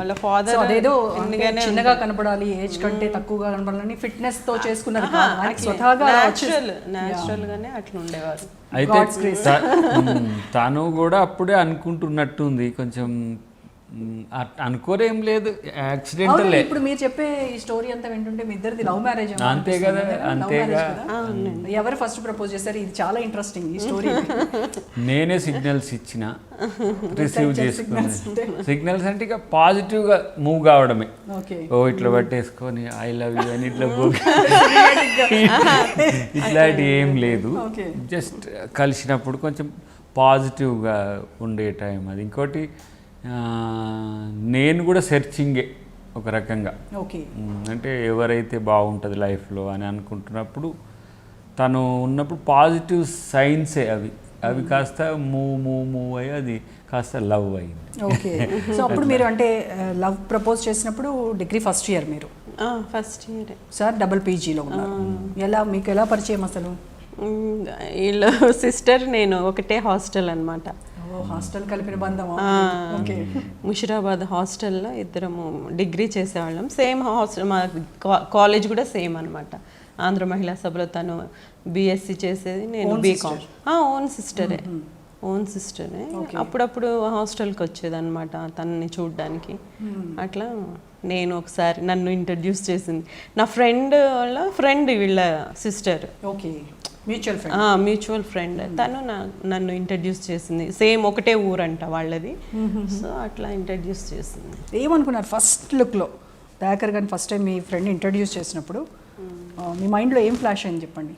వాళ్ళ సో అదేదో చిన్నగా కనపడాలి ఏజ్ కంటే తక్కువగా కనపడాలని ఫిట్నెస్తో ఆయనకి స్వతహాగా న్యాచురల్ గానే అట్లా ఉండేవారు. అయితే తను కూడా అప్పుడే అనుకుంటున్నట్టుంది. కొంచెం అనుకోరేం లేదు. యాక్సిడెంటలే ఇప్పుడు మీరు చెప్పే ఈ స్టోరీ అంతా వింటుంటే మీ ఇద్దరిది లవ్ మ్యారేజ్ అంతే కదా, అంతేగా. ఎవరు ఫస్ట్ ప్రపోజ్ చేశారు? ఇది చాలా ఇంట్రెస్టింగ్ ఈ స్టోరీ నేనే సిగ్నల్స్ ఇచ్చిన రిసీవ్ చేసుకున్నాను సిగ్నల్స్ అంటే ఇక పాజిటివ్గా మూవ్ కావడమే. ఓకే. ఓ ఇట్లా పట్టేసుకొని ఐ లవ్ యూ అని ఇట్లా ఇట్లాంటి ఏం లేదు. జస్ట్ కలిసినప్పుడు కొంచెం పాజిటివ్గా ఉండే టైం అది. ఇంకోటి నేను కూడా సెర్చింగే ఒక రకంగా. ఓకే. అంటే ఎవరైతే బాగుంటుంది లైఫ్లో అని అనుకుంటున్నప్పుడు తను ఉన్నప్పుడు పాజిటివ్ సైన్సే అవి. అవి కాస్త మూవ్ మూవ్ మూవ్ అయ్యి అది కాస్త లవ్ అయింది. ఓకే. సో అప్పుడు మీరు అంటే లవ్ ప్రపోజ్ చేసినప్పుడు డిగ్రీ ఫస్ట్ ఇయర్ మీరు? First year. సార్ డబుల్ పీజీలో ఉన్నారు. ఎలా మీకు ఎలా పరిచయం అసలు? వీళ్ళు సిస్టర్ నేను ఒకటే హాస్టల్ అనమాట హాస్టల్ కలిపిన ఓకే. ముషిరాబాద్ హాస్టల్లో ఇద్దరము డిగ్రీ చేసేవాళ్ళం. సేమ్ హాస్టల్ మా కాలేజ్ కూడా సేమ్ అనమాట ఆంధ్ర మహిళా సభలో తను బీఎస్సీ చేసేది నేను బీకామ్ ఓన్ సిస్టరే. ఓన్ సిస్టరే. అప్పుడప్పుడు హాస్టల్కి వచ్చేది అనమాట తనని చూడడానికి. అట్లా నేను ఒకసారి నన్ను ఇంట్రడ్యూస్ చేసింది. నా ఫ్రెండ్ వాళ్ళ ఫ్రెండ్ వీళ్ళ sister. Okay. Mutual friend. Mutual friend. తను నన్ను ఇంట్రడ్యూస్ చేసింది. సేమ్ ఒకటే ఊరంట వాళ్ళది. సో అట్లా ఇంట్రడ్యూస్ చేసింది. ఏమనుకున్నారు ఫస్ట్ లుక్లో? దయాకర్ గారిని ఫస్ట్ టైం మీ ఫ్రెండ్ ఇంట్రడ్యూస్ చేసినప్పుడు. మీ మైండ్లో ఏం ఫ్లాష్ అయింది చెప్పండి?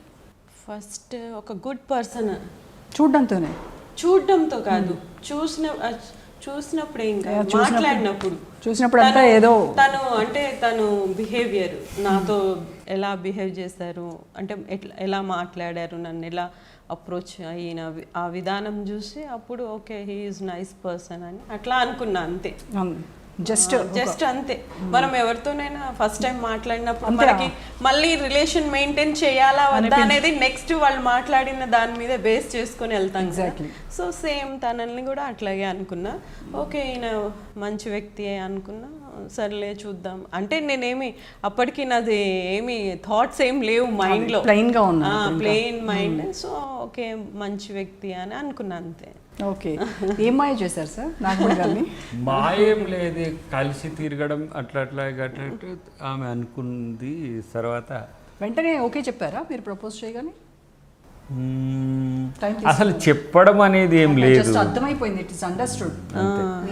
ఫస్ట్ ఒక గుడ్ పర్సన్. చూడడంతోనే? చూడడంతో కాదు. చూసిన చూసినప్పుడు ఇంకా మాట్లాడినప్పుడు చూసినప్పుడు అంతా ఏదో తను అంటే తను బిహేవియర్ నాతో ఎలా బిహేవ్ చేశారు అంటే ఎట్లా ఎలా మాట్లాడారు నన్ను ఎలా అప్రోచ్ అయిన ఆ విధానం చూసి అప్పుడు okay he is nice person అని అట్లా అనుకున్నా అంతే. జస్ట్ జస్ట్ అంతే. మనం ఎవరితోనైనా ఫస్ట్ టైం మాట్లాడినప్పుడు మనకి మళ్ళీ రిలేషన్ మెయింటైన్ చేయాలా వద్దా అనేది నెక్స్ట్ వాళ్ళు మాట్లాడిన దాని మీద బేస్ చేసుకొని వెళ్తాం. సో సేమ్ తనని కూడా అట్లాగే అనుకున్నా. ఓకే ఈయన మంచి వ్యక్తి అనుకున్నా. సర్లే చూద్దాం. అంటే నేనేమి అప్పటికి నాది ఏమి థాట్స్ ఏం లేవు మైండ్లో. plain గా ఉన్నా ప్లెయిన్ మైండ్ సో ఓకే మంచి వ్యక్తి అని అనుకున్నా అంతే. ఓకే. ఏం మాయ చేశారు సార్ నాగమణి గారిని? మా ఏం లేదు కలిసి తిరగడం అట్లా అట్లా అట్లా ఆమె అనుకుంది తర్వాత. వెంటనే ఓకే చెప్పారా మీరు ప్రపోజ్ చేయగానే? అసలు చెప్పడం అనేది ఏం లేదు. జస్ట్ అర్థమైపోయింది ఇట్ ఇస్ అండర్స్టూడ్ మీ